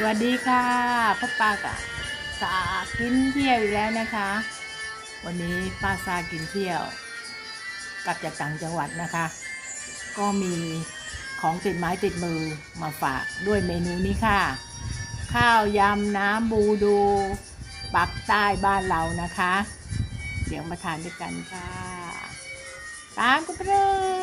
สวัสดีค่ะพ่อป้ากับสากินเที่ยวอีกแล้วนะคะ วันนี้ป้าซากินเที่ยว กลับจากต่างจังหวัดนะคะ ก็มีของติดไม้ติดมือมาฝากด้วยเมนูนี้ค่ะ ข้าวยำน้ำบูดูปักใต้บ้านเรานะคะ เดี๋ยวมาทานด้วยกันค่ะ ตามกันไปเลย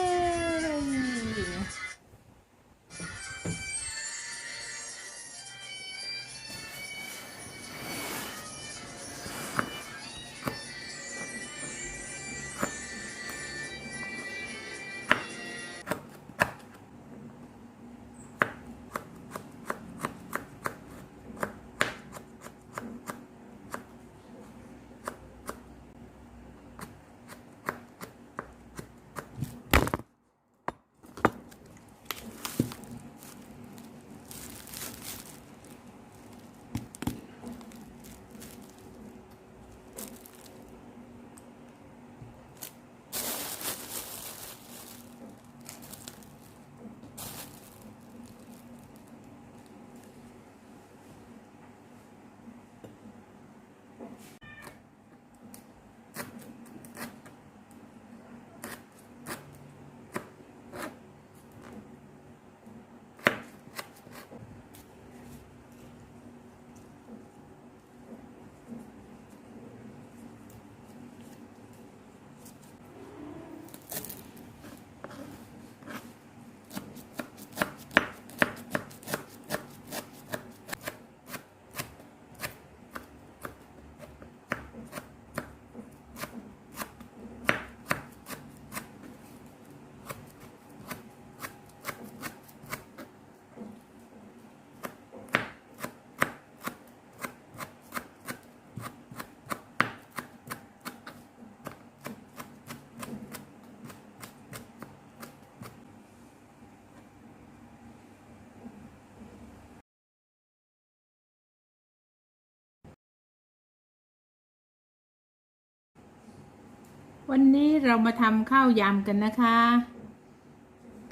วันนี้เรามาทำข้าวยำกันนะคะ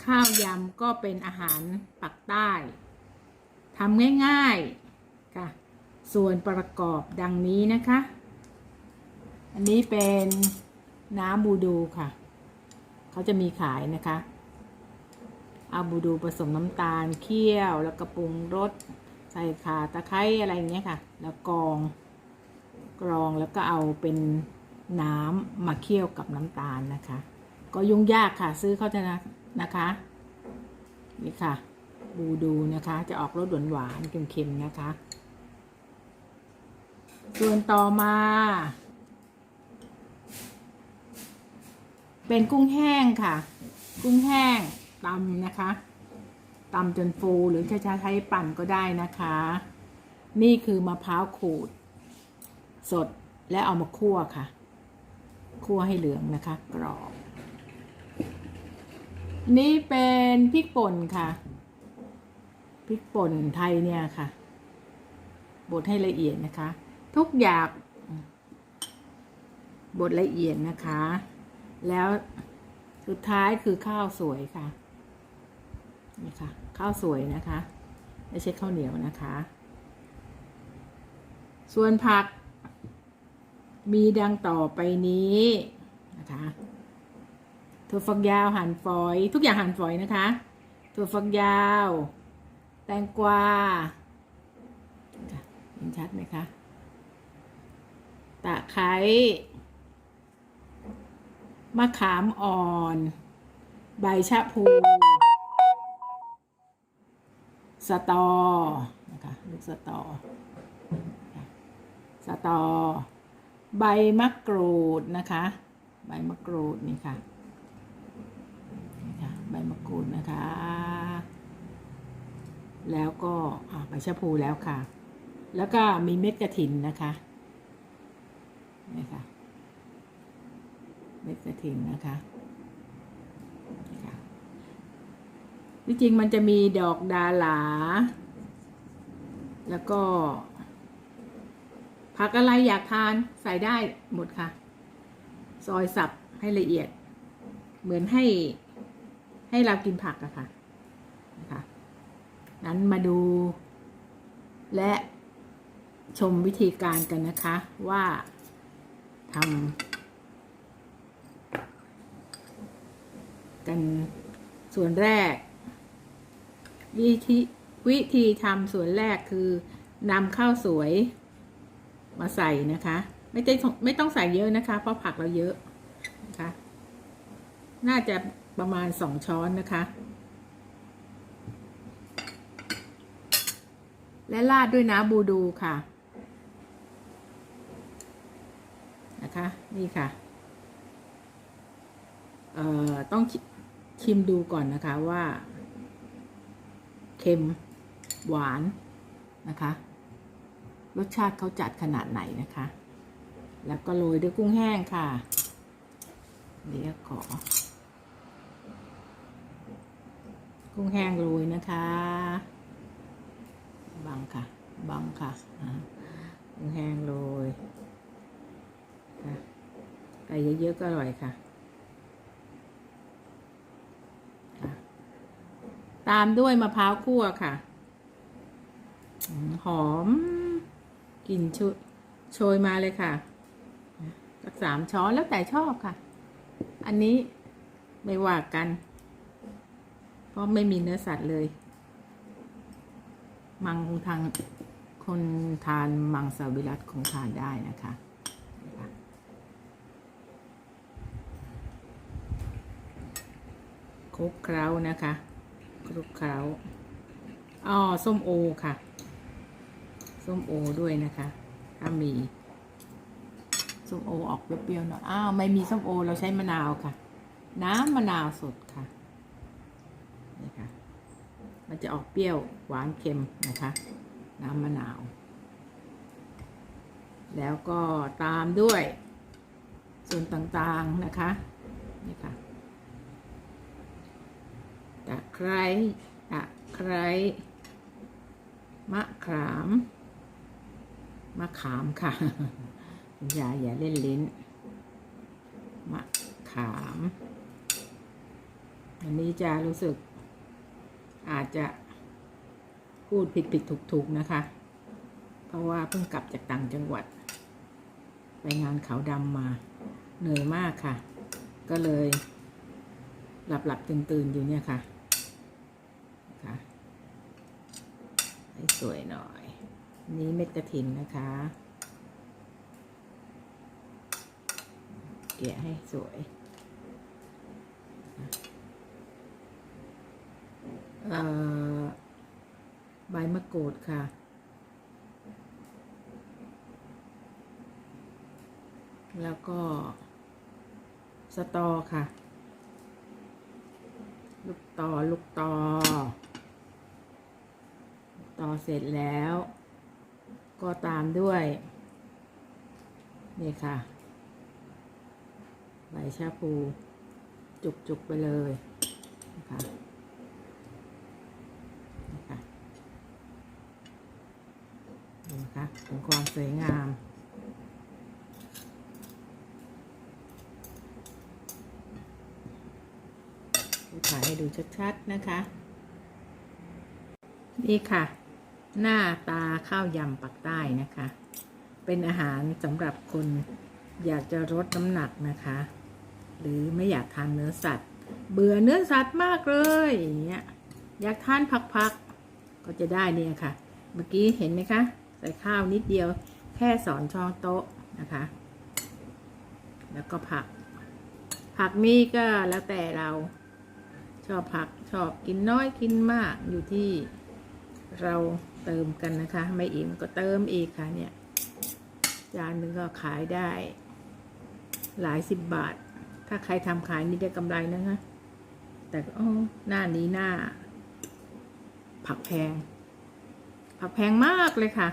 ข้าวยำก็เป็นอาหารปักใต้ทำง่ายๆค่ะ ส่วนประกอบดังนี้นะคะ อันนี้เป็นน้ำบูดูค่ะ เขาจะมีขายนะคะ เอาบูดูผสมน้ำตาลเคี่ยวแล้วก็ปรุงรสใส่ข่าตะไคร้อะไรอย่างเงี้ยค่ะ แล้วกรองกรองแล้วก็เอาเป็น น้ำมาเคี่ยวกับน้ำตาลนะคะ ก็ยุ่งยากค่ะ ซื้อเขาจะนะนะคะ นี่ค่ะ บูดูนะคะ จะออกรสหวานหวานเค็มๆนะคะ ส่วนต่อมา เป็นกุ้งแห้งค่ะ กุ้งแห้งตำนะคะตำจนฟูหรือจะใช้ปั่นก็ได้นะคะ นี่คือมะพร้าวขูด สดและเอามาคั่วค่ะ คั่วให้เหลืองนะคะกรอบ นี่เป็นพริกป่นค่ะ พริกป่นไทยเนี่ยค่ะบดให้ละเอียดนะคะ ทุกอย่างบดละเอียดนะคะ แล้วสุดท้ายคือข้าวสวยค่ะนี่ค่ะ ข้าวสวยนะคะ ไม่ใช่ข้าวเหนียวนะคะ ส่วนผัก มีดังต่อไปนี้นะคะถั่วฝักยาวหั่นฝอย ทุกอย่างหั่นฝอยนะคะถั่วฝักยาว แตงกวาเห็นชัดไหมคะตะไคร้มะขามอ่อน ใบชะพู สตอนะคะลูกสตอ สตอ ใบมะกรูดนะคะ ใบมะกรูดนี่ค่ะนี่ค่ะ ใบมะกรูดนะคะ แล้วก็ใบชะพูแล้วค่ะ แล้วก็มีเม็ดกระถินนะคะนี่ค่ะเม็ดกระถินนะคะนี่ค่ะที่จริงมันจะมีดอกดาหลา แล้วก็ ผักอะไรอยากทานใส่ได้หมดค่ะ ซอยสับให้ละเอียด เหมือนให้ให้เรากินผักอะค่ะนะคะนั้นมาดู และชมวิธีการกันนะคะว่าทำกันส่วนแรก วิธีวิธีทำส่วนแรกคือนำข้าวสวย มาใส่นะคะ ไม่ได้ไม่ต้องใส่เยอะนะคะ เพราะผักเราเยอะนะคะ น่าจะประมาณสองช้อนนะคะ และราดด้วยน้ำบูดูค่ะนะคะ นี่ค่ะ เอ่อ ต้องชิชิมดูก่อนนะคะว่า เค็ม หวานนะคะ รสชาติเขาจัดขนาดไหนนะคะ แล้วก็โรยด้วยกุ้งแห้งค่ะ เดี๋ยวขอ กุ้งแห้งโรยนะคะ บังค่ะ บังค่ะกุ้งแห้งโรยค่ะไก่เยอะๆก็อร่อยค่ะตามด้วยมะพร้าวคั่วค่ะ หอม กลิ่นชุโชยมาเลยค่ะสักสามช้อนแล้วแต่ชอบค่ะ อันนี้ไม่ว่ากัน เพราะไม่มีเนื้อสัตว์เลย มังคงทางคนทานมังสวิรัตคงทานได้นะคะ คลุกเคล้านะคะ คลุกเคล้าอ๋อส้มโอค่ะ ส้มโอด้วยนะคะถ้ามีส้มโอออกเปรี้ยวๆหน่อยอ้าวไม่มีส้มโอเราใช้มะนาวค่ะ น้ำมะนาวสดค่ะนี่ค่ะ มันจะออกเปรี้ยวหวานเค็มนะคะ น้ำมะนาว แล้วก็ตามด้วย ส่วนต่างๆนะคะนี่ค่ะตะไคร้ตะไคร้มะขาม มะขามค่ะคุณยายอย่าเล่นลิ้น มะขามอันนี้จะรู้สึกอาจจะพูดผิดผิดถูกถูกนะคะ เพราะว่าเพิ่งกลับจากต่างจังหวัด ไปงานเขาดำมา เหนื่อยมากค่ะ ก็เลยหลับหลับตื่นตื่นๆอยู่เนี่ยค่ะค่ะให้สวยหน่อย นี้เม็ดกระถินนะคะ เกะให้สวยใบมะกรูดค่ะ แล้วก็ สตอค่ะ ลูกตอ ลูกตอลูกตอเสร็จแล้ว ก็ตามด้วย นี่ค่ะใบชาพูจุกๆไปเลยนะคะนะคะดูนะคะเป็นความสวยงามถ่ายให้ดูชัดๆนะคะ นี่ค่ะ หน้าตาข้าวยำปักใต้นะคะ เป็นอาหารสำหรับคนอยากจะลดน้ำหนักนะคะ หรือไม่อยากทานเนื้อสัตว์ เบื่อเนื้อสัตว์มากเลยอย่างเงี้ยอยากทานผักๆ ก็จะได้เนี่ยค่ะ เมื่อกี้เห็นไหมคะ ใส่ข้าวนิดเดียว แค่สอนช้อนโต๊ะนะคะ แล้วก็ผัก ผักนี่ก็แล้วแต่เราชอบผักชอบกินน้อยกินมากอยู่ที่เรา เติมกันนะคะ ไม่อิ่มก็เติมอีกค่ะเนี่ย จานหนึงก็ขายได้ หลายสิบบาท ถ้าใครทำขายนี่ได้กำไรนะคะแต่ก็อ๋อหน้านี้หน้า ผักแพง ผักแพงมากเลยค่ะ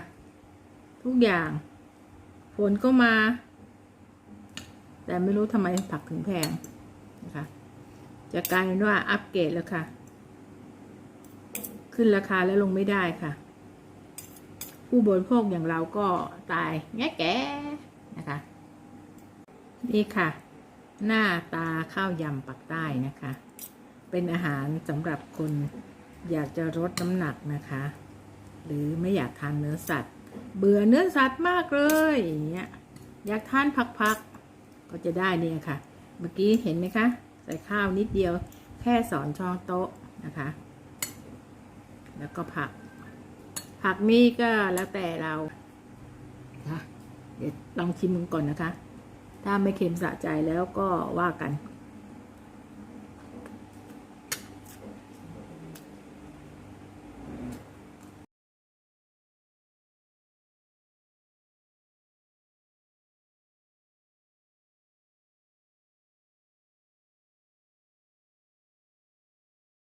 ทุกอย่างฝนก็มา แต่ไม่รู้ทำไมผักถึงแพงนะคะจะกลายเป็นว่าอัปเกรดแล้วค่ะ ขึ้นราคาแล้วลงไม่ได้ค่ะ ผู้บริโภคอย่างเราก็ตายแง่แก่นะคะ นี่ค่ะ หน้าตาข้าวยำปักใต้นะคะ เป็นอาหารสำหรับคนอยากจะลดน้ำหนักนะคะ หรือไม่อยากทานเนื้อสัตว์ เบื่อเนื้อสัตว์มากเลยอย่างเงี้ยอยากทานผักๆก็จะได้เนี่ยค่ะ เมื่อกี้เห็นไหมคะ ใส่ข้าวนิดเดียวแค่สอนช้อนโต๊ะนะคะ แล้วก็ผัก ผักนี่ก็แล้วแต่เราค่ะเดี๋ยวลองชิมมันก่อนนะคะ ถ้าไม่เค็มสะใจแล้วก็ว่ากัน